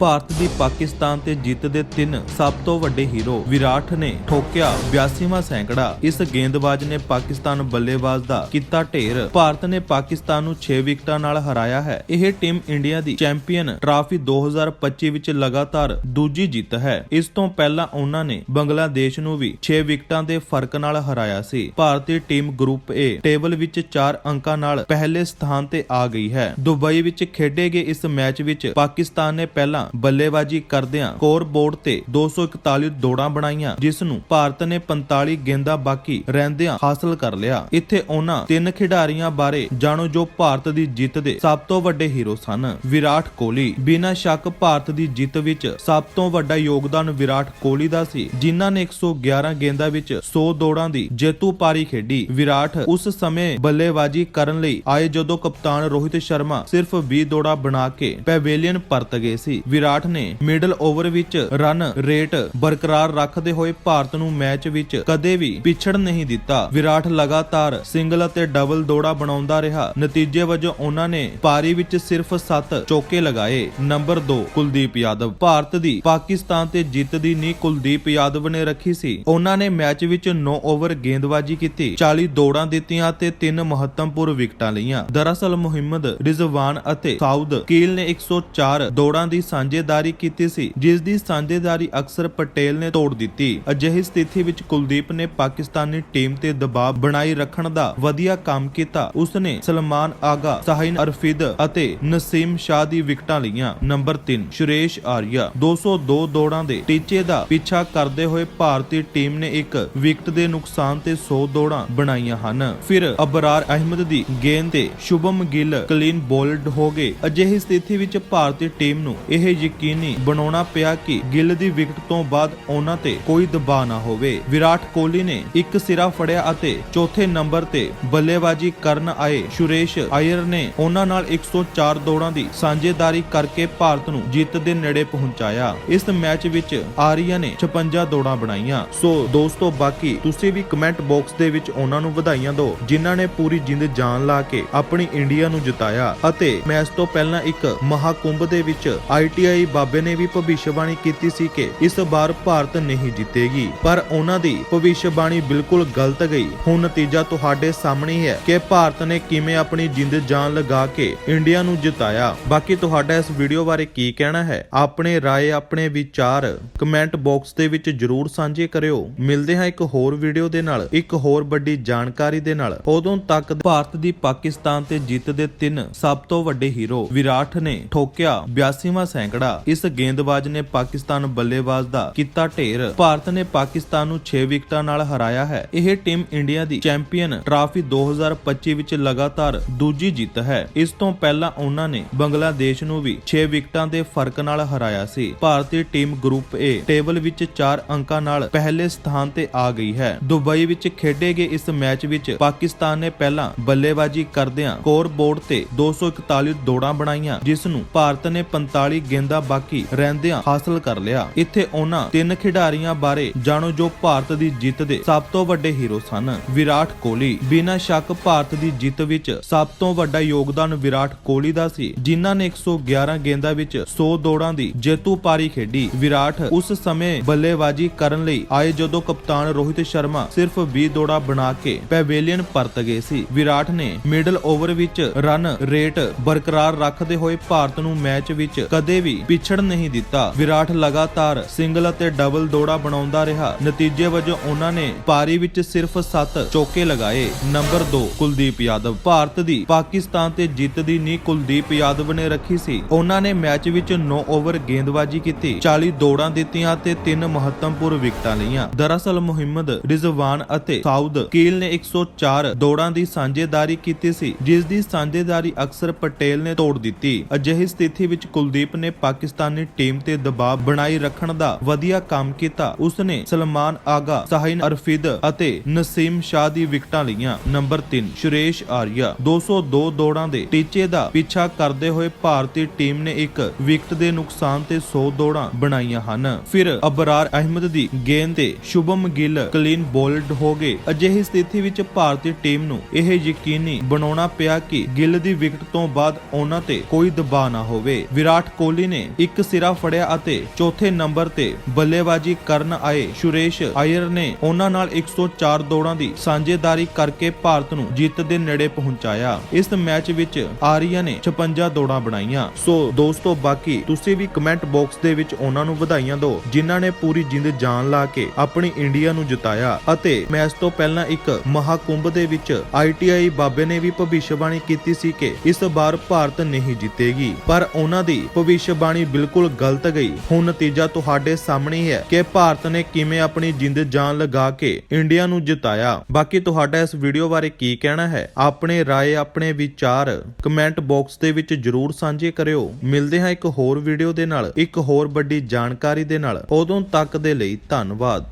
ਭਾਰਤ ਦੀ ਪਾਕਿਸਤਾਨ ਤੇ ਜਿੱਤ ਦੇ ਤਿੰਨ ਸਭ ਤੋਂ ਵੱਡੇ ਹੀਰੋ ਵਿਰਾਟ ਨੇ ਠੋਕਿਆ 82ਵਾਂ ਸੈਂਕੜਾ। ਇਸ ਗੇਂਦਬਾਜ਼ ਨੇ ਪਾਕਿਸਤਾਨ ਬੱਲੇਬਾਜ਼ ਦਾ ਕੀਤਾ ਢੇਰ। ਭਾਰਤ ਨੇ ਪਾਕਿਸਤਾਨ ਨੂੰ 6 ਵਿਕਟਾਂ ਨਾਲ ਹਰਾਇਆ ਹੈ। ਇਹ ਟੀਮ ਇੰਡੀਆ ਦੀ ਚੈਂਪੀਅਨ ਟਰਾਫੀ 2025 ਵਿੱਚ ਲਗਾਤਾਰ ਦੂਜੀ ਜਿੱਤ ਹੈ। ਇਸ ਤੋਂ ਪਹਿਲਾਂ ਉਹਨਾਂ ਨੇ ਬੰਗਲਾਦੇਸ਼ ਨੂੰ ਵੀ 6 ਵਿਕਟਾਂ ਦੇ ਫ਼ਰਕ ਨਾਲ ਹਰਾਇਆ ਸੀ। ਭਾਰਤੀ ਟੀਮ ਗਰੁੱਪ ਏ ਟੇਬਲ ਵਿੱਚ 4 ਅੰਕਾਂ ਨਾਲ ਪਹਿਲੇ ਸਥਾਨ ਤੇ ਆ ਗਈ ਹੈ। ਦੁਬਈ ਵਿੱਚ ਖੇਡੇ ਗਏ ਇਸ ਮੈਚ ਵਿੱਚ ਪਾਕਿਸਤਾਨ ਨੇ ਪਹਿਲਾਂ ਬੱਲੇਬਾਜ਼ੀ ਕਰਦਿਆਂ ਸਕੋਰ ਬੋਰਡ ਤੇ 241 ਦੌੜਾਂ ਬਣਾਈਆਂ, ਜਿਸ ਨੂੰ ਭਾਰਤ ਨੇ 45 ਗੇਂਦਾਂ ਬਾਕੀ ਰਹਿੰਦਿਆਂ ਹਾਸਲ ਕਰ ਲਿਆ। ਇੱਥੇ ਉਹਨਾਂ ਤਿੰਨ ਖਿਡਾਰੀਆਂ ਬਾਰੇ ਜਾਣੋ ਜੋ ਭਾਰਤ ਦੀ ਜਿੱਤ ਦੇ ਸਭ ਤੋਂ ਵੱਡੇ ਹੀਰੋ ਸਨ। ਵਿਰਾਟ ਕੋਹਲੀ, ਬਿਨਾਂ ਸ਼ੱਕ ਭਾਰਤ ਦੀ ਜਿੱਤ ਵਿੱਚ ਸਭ ਤੋਂ ਵੱਡਾ ਯੋਗਦਾਨ ਵਿਰਾਟ ਕੋਹਲੀ ਦਾ ਸੀ, ਜਿਨ੍ਹਾਂ ਨੇ 111 ਗੇਂਦਾਂ ਵਿੱਚ 100 ਦੌੜਾਂ ਦੀ ਜੇਤੂ ਪਾਰੀ ਖੇਡੀ। ਵਿਰਾਟ ਉਸ ਸਮੇਂ ਬੱਲੇਬਾਜ਼ੀ ਕਰਨ ਲਈ ਆਏ ਜਦੋਂ ਕਪਤਾਨ ਰੋਹਿਤ ਸ਼ਰਮਾ ਸਿਰਫ 20 ਦੌੜਾਂ ਬਣਾ ਕੇ ਪੈਵੇਲੀਅਨ ਪਰਤ ਗਏ ਸੀ। ਵਿਰਾਟ ਨੇ ਮਿਡਲ ਓਵਰ ਵਿੱਚ ਰਨ ਰੇਟ ਬਰਕਰਾਰ ਰੱਖਦੇ ਹੋਏ ਭਾਰਤ ਨੂੰ ਮੈਚ ਵਿੱਚ ਕਦੇ ਵੀ ਪਿਛੜ ਨਹੀਂ ਦਿੱਤਾ। ਵਿਰਾਟ ਲਗਾਤਾਰ ਸਿੰਗਲ ਅਤੇ ਡਬਲ ਦੌੜਾਂ ਬਣਾਉਂਦਾ ਰਿਹਾ। ਨਤੀਜੇ ਵਜੋਂ ਉਹਨਾਂ ਨੇ ਪਾਰੀ ਵਿੱਚ ਸਿਰਫ 7 ਚੌਕੇ ਲਗਾਏ। ਨੰਬਰ 2 ਕੁਲਦੀਪ ਯਾਦਵ। ਭਾਰਤ ਦੀ ਪਾਕਿਸਤਾਨ ਤੇ ਜਿੱਤ ਦੀ ਨੀਂਹ ਕੁਲਦੀਪ ਯਾਦਵ ਨੇ ਰੱਖੀ ਸੀ। ਉਹਨਾਂ ਨੇ ਮੈਚ ਵਿੱਚ 9 ਓਵਰ ਗੇਂਦਬਾਜ਼ੀ ਕੀਤੀ 40 ਦੌੜਾਂ ਦਿੱਤੀਆਂ ਤੇ ਤਿੰਨ ਮਹੱਤਵਪੂਰਨ ਵਿਕਟਾਂ ਲਈਆਂ। ਦਰਅਸਲ ਮੁਹੰਮਦ ਰਿਜ਼ਵਾਨ ਅਤੇ ਸਾਊਦ ਕੀਲ ਨੇ 104 ਦੌੜਾਂ ਦੀ ਸਾਂਝੀ ਸਾਂਝੇਦਾਰੀ ਕੀਤੀ ਸੀ ਜਿਸ ਦੀ ਸਾਂਝੇਦਾਰੀ ਅਕਸਰ ਪਟੇਲ ਨੇ ਤੋੜ ਦਿੱਤੀ। ਅਜਿਹੀ ਸਥਿਤੀ ਵਿੱਚ ਕੁਲਦੀਪ ਨੇ ਪਾਕਿਸਤਾਨੀ ਟੀਮ ਤੇ ਦਬਾਅ ਬਣਾਈ ਰੱਖਣ ਦਾ ਵਧੀਆ ਕੰਮ ਕੀਤਾ। ਉਸਨੇ ਸਲਮਾਨ ਆਗਾ, ਸਾਹਿਨ ਅਰਫਿਦ ਅਤੇ ਨਸੀਮ ਸ਼ਾਹ ਦੀ ਵਿਕਟਾਂ ਲਈਆਂ। ਨੰਬਰ 3 ਸੁਰੇਸ਼ ਆਰੀਆ। 202 ਦੌੜਾਂ ਦੇ ਟੀਚੇ ਦਾ ਪਿੱਛਾ ਕਰਦੇ ਹੋਏ ਭਾਰਤੀ ਟੀਮ ਨੇ ਇੱਕ ਵਿਕਟ ਦੇ ਨੁਕਸਾਨ ਤੇ 100 ਦੌੜਾਂ ਬਣਾਈਆਂ ਹਨ। ਫਿਰ ਅਬਰਾਰ ਅਹਿਮਦ ਦੀ ਗੇਂਦ ਤੇ ਸ਼ੁਭਮ ਗਿੱਲ ਕਲੀਨ ਬੋਲਡ ਹੋ ਗਏ। ਅਜਿਹੀ ਸਥਿਤੀ ਵਿੱਚ ਭਾਰਤੀ ਟੀਮ ਨੂੰ ਇਹ ਯਕੀਨੀ ਬਣਾਉਣਾ ਪਿਆ ਕਿ ਗਿੱਲ ਦੀ ਵਿਕਟ ਤੋਂ ਬਾਅਦ ਉਹਨਾਂ ਤੇ ਕੋਈ ਦਬਾਅ ਨਾ ਹੋਵੇ। ਵਿਰਾਟ ਕੋਹਲੀ ਨੇ ਇੱਕ ਸਿਰਾ ਫੜਿਆ ਅਤੇ ਚੌਥੇ ਨੰਬਰ ਤੇ ਬੱਲੇਬਾਜ਼ੀ ਕਰਨ ਆਏ ਸੁਰੇਸ਼ ਆਇਰ ਨੇ ਉਹਨਾਂ ਨਾਲ 104 ਦੌੜਾਂ ਦੀ ਸਾਂਝੇਦਾਰੀ ਕਰਕੇ ਭਾਰਤ ਨੂੰ ਜਿੱਤ ਦੇ ਨੇੜੇ ਪਹੁੰਚਾਇਆ। ਇਸ ਮੈਚ ਵਿੱਚ ਆਰੀਆ ਨੇ 56 ਦੌੜਾਂ ਬਣਾਈਆਂ। ਸੋ ਦੋਸਤੋ, ਬਾਕੀ ਤੁਸੀਂ ਵੀ ਕਮੈਂਟ ਬਾਕਸ ਦੇ ਵਿੱਚ ਉਹਨਾਂ ਨੂੰ ਵਧਾਈਆਂ ਦਿਓ, ਜਿਨ੍ਹਾਂ ਨੇ ਪੂਰੀ ਜਿੰਦ ਜਾਨ ਲਾ ਕੇ ਆਪਣੀ ਇੰਡੀਆ ਨੂੰ ਜਿਤਾਇਆ। ਅਤੇ ਮੈਚ ਤੋਂ ਪਹਿਲਾਂ ਇੱਕ ਮਹਾਕੁੰਭ ਦੇ ਵਿੱਚ ਆਈਟੀਆਈ ਬਾਬੇ ਨੇ ਵੀ ਭਵਿੱਖਬਾਣੀ ਕੀਤੀ ਸੀ ਕਿ ਇਸ ਵਾਰ ਭਾਰਤ ਨਹੀਂ ਜਿੱਤੇਗੀ। ਪਰ ਉਹਨਾਂ ਦੀ ਭਵਿੱਖਬਾਣੀ ਬਿਲਕੁਲ ਗਲਤ ਗਈ। ਹੁਣ ਨਤੀਜਾ ਤੁਹਾਡੇ ਸਾਹਮਣੇ ਹੈ ਕਿ ਭਾਰਤ ਨੇ ਕਿਵੇਂ ਆਪਣੀ ਜਿੰਦ ਜਾਨ ਲਗਾ ਕੇ ਇੰਡੀਆ ਨੂੰ ਜਿਤਾਇਆ। ਬਾਕੀ ਤੁਹਾਡਾ ਇਸ ਵੀਡੀਓ ਬਾਰੇ ਕੀ ਕਹਿਣਾ ਹੈ? ਆਪਣੇ ਰਾਏ, ਆਪਣੇ ਵਿਚਾਰ ਕਮੈਂਟ ਬਾਕਸ ਦੇ ਵਿੱਚ ਜਰੂਰ ਸਾਂਝੇ ਕਰਿਓ। ਮਿਲਦੇ ਹਾਂ ਇੱਕ ਹੋਰ ਵੀਡੀਓ ਦੇ ਨਾਲ, ਇੱਕ ਹੋਰ ਵੱਡੀ ਜਾਣਕਾਰੀ ਦੇ ਨਾਲ। ਉਦੋਂ ਤੱਕ ਭਾਰਤ ਦੀ ਪਾਕਿਸਤਾਨ ਤੇ ਜਿੱਤ ਦੇ ਤਿੰਨ ਸਭ ਤੋਂ ਵੱਡੇ ਹੀਰੋ ਵਿਰਾਟ ਨੇ ਠੋਕਿਆ 82ਵਾਂ ਸੈਂਕੜਾ। ਇਸ ਗੇਂਦਬਾਜ਼ ਨੇ ਪਾਕਿਸਤਾਨ ਬੱਲੇਬਾਜ਼ ਦਾ ਕੀਤਾ ਢੇਰ। ਭਾਰਤ ਨੇ ਪਾਕਿਸਤਾਨ ਨੂੰ 6 ਵਿਕਟਾਂ ਨਾਲ ਹਰਾਇਆ ਹੈ। ਇਹ ਟੀਮ ਇੰਡੀਆ ਦੀ ਚੈਂਪੀਅਨ ਟਰਾਫੀ 2025 ਵਿੱਚ ਲਗਾਤਾਰ ਦੂਜੀ ਜਿੱਤ ਹੈ। ਇਸ ਤੋਂ ਪਹਿਲਾਂ ਉਹਨਾਂ ਨੇ ਬੰਗਲਾਦੇਸ਼ ਨੂੰ ਵੀ 6 ਵਿਕਟਾਂ ਦੇ ਫ਼ਰਕ ਨਾਲ ਹਰਾਇਆ ਸੀ। ਭਾਰਤੀ ਟੀਮ ਗਰੁੱਪ ਏ ਟੇਬਲ ਵਿੱਚ 4 ਅੰਕਾਂ ਨਾਲ ਪਹਿਲੇ ਸਥਾਨ ਤੇ ਆ ਗਈ ਹੈ। ਦੁਬਈ ਵਿੱਚ ਖੇਡੇ ਗਏ ਇਸ ਮੈਚ ਵਿੱਚ ਪਾਕਿਸਤਾਨ ਨੇ ਪਹਿਲਾਂ ਬੱਲੇਬਾਜ਼ੀ ਕਰਦਿਆਂ ਸਕੋਰ ਬੋਰਡ ਤੇ 241 ਦੌੜਾਂ ਬਣਾਈਆਂ, ਜਿਸ ਨੂੰ ਭਾਰਤ ਨੇ 45 ਗੇਂਦ ਬਾਕੀ ਰਹਿੰਦਿਆਂ ਹਾਸਲ ਕਰ ਲਿਆ। ਇੱਥੇ ਉਹਨਾਂ ਤਿੰਨ ਖਿਡਾਰੀਆਂ ਬਾਰੇ ਜਾਣੋ ਜੋ ਭਾਰਤ ਦੀ ਜਿੱਤ ਦੇ ਸਭ ਤੋਂ ਵੱਡੇ ਹੀਰੋ ਸਨ। ਵਿਰਾਟ ਕੋਹਲੀ ਬਿਨਾਂ ਸ਼ੱਕ ਭਾਰਤ ਦੀ ਜਿੱਤ ਵਿੱਚ ਸਭ ਤੋਂ ਵੱਡਾ ਯੋਗਦਾਨ ਵਿਰਾਟ ਕੋਹਲੀ ਦਾ ਸੀ, ਜਿਨ੍ਹਾਂ ਨੇ 111 ਗੇਂਦਾਂ ਵਿੱਚ 100 ਦੌੜਾਂ ਦੀ ਜੇਤੂ ਪਾਰੀ ਖੇਡੀ। ਵਿਰਾਟ ਉਸ ਸਮੇਂ ਬੱਲੇਬਾਜ਼ੀ ਕਰਨ ਲਈ ਆਏ ਜਦੋਂ ਕਪਤਾਨ ਰੋਹਿਤ ਸ਼ਰਮਾ ਸਿਰਫ 20 ਦੌੜਾਂ ਬਣਾ ਕੇ ਪੈਵੇਲੀਅਨ ਪਰਤ ਗਏ ਸੀ। ਵਿਰਾਟ ਨੇ ਮਿਡਲ ਓਵਰ ਵਿੱਚ ਰਨ ਰੇਟ ਬਰਕਰਾਰ ਰੱਖਦੇ ਹੋਏ ਭਾਰਤ ਨੂੰ ਮੈਚ ਵਿੱਚ ਕਦੇ ਵੀ ਪਿਛੜ ਨਹੀਂ ਦਿੱਤਾ। ਵਿਰਾਟ ਲਗਾਤਾਰ ਸਿੰਗਲ ਅਤੇ ਡਬਲ ਦੌੜਾਂ ਬਣਾਉਂਦਾ ਰਿਹਾ। ਨਤੀਜੇ ਵਜੋਂ ਉਹਨਾਂ ਨੇ ਪਾਰੀ ਵਿੱਚ ਸਿਰਫ 7 ਚੌਕੇ ਲਗਾਏ। ਨੰਬਰ 2 ਕੁਲਦੀਪ ਯਾਦਵ। ਭਾਰਤ ਦੀ ਪਾਕਿਸਤਾਨ ਤੇ ਜਿੱਤ ਦੀ ਨੀਂਹ ਕੁਲਦੀਪ ਯਾਦਵ ਨੇ ਰੱਖੀ ਸੀ। ਉਹਨਾਂ ਨੇ ਮੈਚ ਵਿੱਚ 9 ਓਵਰ ਗੇਂਦਬਾਜ਼ੀ ਕੀਤੀ। 40 ਦੌੜਾਂ ਦਿੱਤੀਆਂ ਤੇ 3 ਮਹੱਤਵਪੂਰਨ ਵਿਕਟਾਂ ਲਈਆਂ। ਦਰਅਸਲ ਮੁਹੰਮਦ ਰਿਜ਼ਵਾਨ ਅਤੇ ਸਾਊਦ ਕੀਲ ਨੇ 104 ਦੌੜਾਂ ਦੀ ਸਾਂਝੇਦਾਰੀ ਕੀਤੀ ਸੀ, ਜਿਸ ਦੀ ਸਾਂਝੇਦਾਰੀ ਅਕਸਰ ਪਟੇਲ ਨੇ ਤੋੜ ਦਿੱਤੀ। ਅਜਿਹੀ ਸਥਿਤੀ ਵਿੱਚ ਕੁਲਦੀਪ ਨੇ ਪਾਕਿਸਤਾਨੀ ਟੀਮ ਤੇ ਦਬਾਅ ਬਣਾਈ ਰੱਖਣ ਦਾ ਵਧੀਆ ਕੰਮ ਕੀਤਾ। ਉਸਨੇ ਸਲਮਾਨ, ਆਗਾ, ਸਾਹਿਨ, ਅਰਫਿਦ ਅਤੇ ਨਸੀਮ ਸ਼ਾਹ ਦੀ ਵਿਕਟਾਂ ਲਈਆਂ। ਨੰਬਰ 3 ਸੁਰੇਸ਼ ਆਰੀਆ। 202 ਦੌੜਾਂ ਦੇ ਟੀਚੇ ਦਾ ਪਿੱਛਾ ਕਰਦੇ ਹੋਏ ਭਾਰਤੀ ਟੀਮ ਨੇ ਇੱਕ ਵਿਕਟ ਦੇ ਨੁਕਸਾਨ ਤੇ 100 ਦੌੜਾਂ ਬਣਾਈਆਂ ਹਨ। ਫਿਰ ਅਬਰਾਰ ਅਹਿਮਦ ਦੀ ਗੇਂਦ ਤੇ ਸ਼ੁਭਮ ਗਿੱਲ ਕਲੀਨ ਬੋਲਡ ਹੋ ਗਏ। ਅਜਿਹੀ ਸਥਿਤੀ ਵਿੱਚ ਭਾਰਤੀ ਟੀਮ ਨੂੰ ਇਹ ਯਕੀਨੀ ਬਣਾਉਣਾ ਪਿਆ ਕਿ ਗਿੱਲ ਦੀ ਵਿਕਟ ਤੋਂ ਬਾਅਦ ਉਹਨਾਂ ਤੇ ਕੋਈ ਦਬਾਅ ਨਾ ਹੋਵੇ। ਵਿਰਾਟ ਕੋਹਲੀ ਕੋਹਲੀ ਨੇ ਇੱਕ ਸਿਰਾ ਫੜਿਆ ਅਤੇ ਚੌਥੇ ਨੰਬਰ ਤੇ ਬੱਲੇਬਾਜ਼ੀ ਕਰਨ ਆਏ ਸੁਰੇਸ਼ ਆਇਰ ਨੇ ਉਹਨਾਂ ਨਾਲ 104 ਦੌੜਾਂ ਦੀ ਸਾਂਝੇਦਾਰੀ ਕਰਕੇ ਭਾਰਤ ਨੂੰ ਜਿੱਤ ਦੇ ਨੇੜੇ ਪਹੁੰਚਾਇਆ। ਇਸ ਮੈਚ ਵਿੱਚ ਆਰੀਆ ਨੇ 56 ਦੌੜਾਂ ਬਣਾਈਆਂ। ਸੋ ਦੋਸਤੋ, ਬਾਕੀ ਤੁਸੀਂ ਵੀ ਕਮੈਂਟ ਬਾਕਸ ਦੇ ਵਿੱਚ ਉਹਨਾਂ ਨੂੰ ਵਧਾਈਆਂ ਦਿਓ, ਜਿਨ੍ਹਾਂ ਨੇ ਪੂਰੀ ਜਿੰਦ ਜਾਨ ਲਾ ਕੇ ਆਪਣੀ ਇੰਡੀਆ ਨੂੰ ਜਿਤਾਇਆ। ਅਤੇ ਮੈਚ ਤੋਂ ਪਹਿਲਾਂ ਇੱਕ ਮਹਾਕੁੰਭ ਦੇ ਵਿੱਚ ਆਈਟੀਆਈ ਬਾਬੇ ਨੇ ਵੀ ਭਵਿੱਖਬਾਣੀ ਕੀਤੀ ਸੀ ਕਿ ਇਸ ਵਾਰ ਭਾਰਤ ਨਹੀਂ ਜਿੱਤੇਗੀ। ਪਰ ਉਹਨਾਂ ਦੀ ਭਵਿੱਖ ਬਾਣੀ ਬਿਲਕੁਲ ਗਲਤ ਗਈ। ਹੁਣ ਨਤੀਜਾ ਤੁਹਾਡੇ ਸਾਹਮਣੇ ਹੈ ਕਿ ਭਾਰਤ ਨੇ ਕਿਵੇਂ ਆਪਣੀ ਜਿੰਦ ਜਾਨ ਲਗਾ ਕੇ ਇੰਡੀਆ ਨੂੰ ਜਿਤਾਇਆ। ਬਾਕੀ ਤੁਹਾਡਾ ਇਸ ਵੀਡੀਓ ਬਾਰੇ ਕੀ ਕਹਿਣਾ ਹੈ? ਆਪਣੇ ਰਾਏ, ਆਪਣੇ ਵਿਚਾਰ ਕਮੈਂਟ ਬਾਕਸ ਦੇ ਵਿੱਚ ਜਰੂਰ ਸਾਂਝੇ ਕਰਿਓ। ਮਿਲਦੇ ਹਾਂ ਇੱਕ ਹੋਰ ਵੀਡੀਓ ਦੇ ਨਾਲ, ਇੱਕ ਹੋਰ ਵੱਡੀ ਜਾਣਕਾਰੀ ਦੇ ਨਾਲ। ਉਦੋਂ ਤੱਕ ਦੇ ਲਈ ਧੰਨਵਾਦ।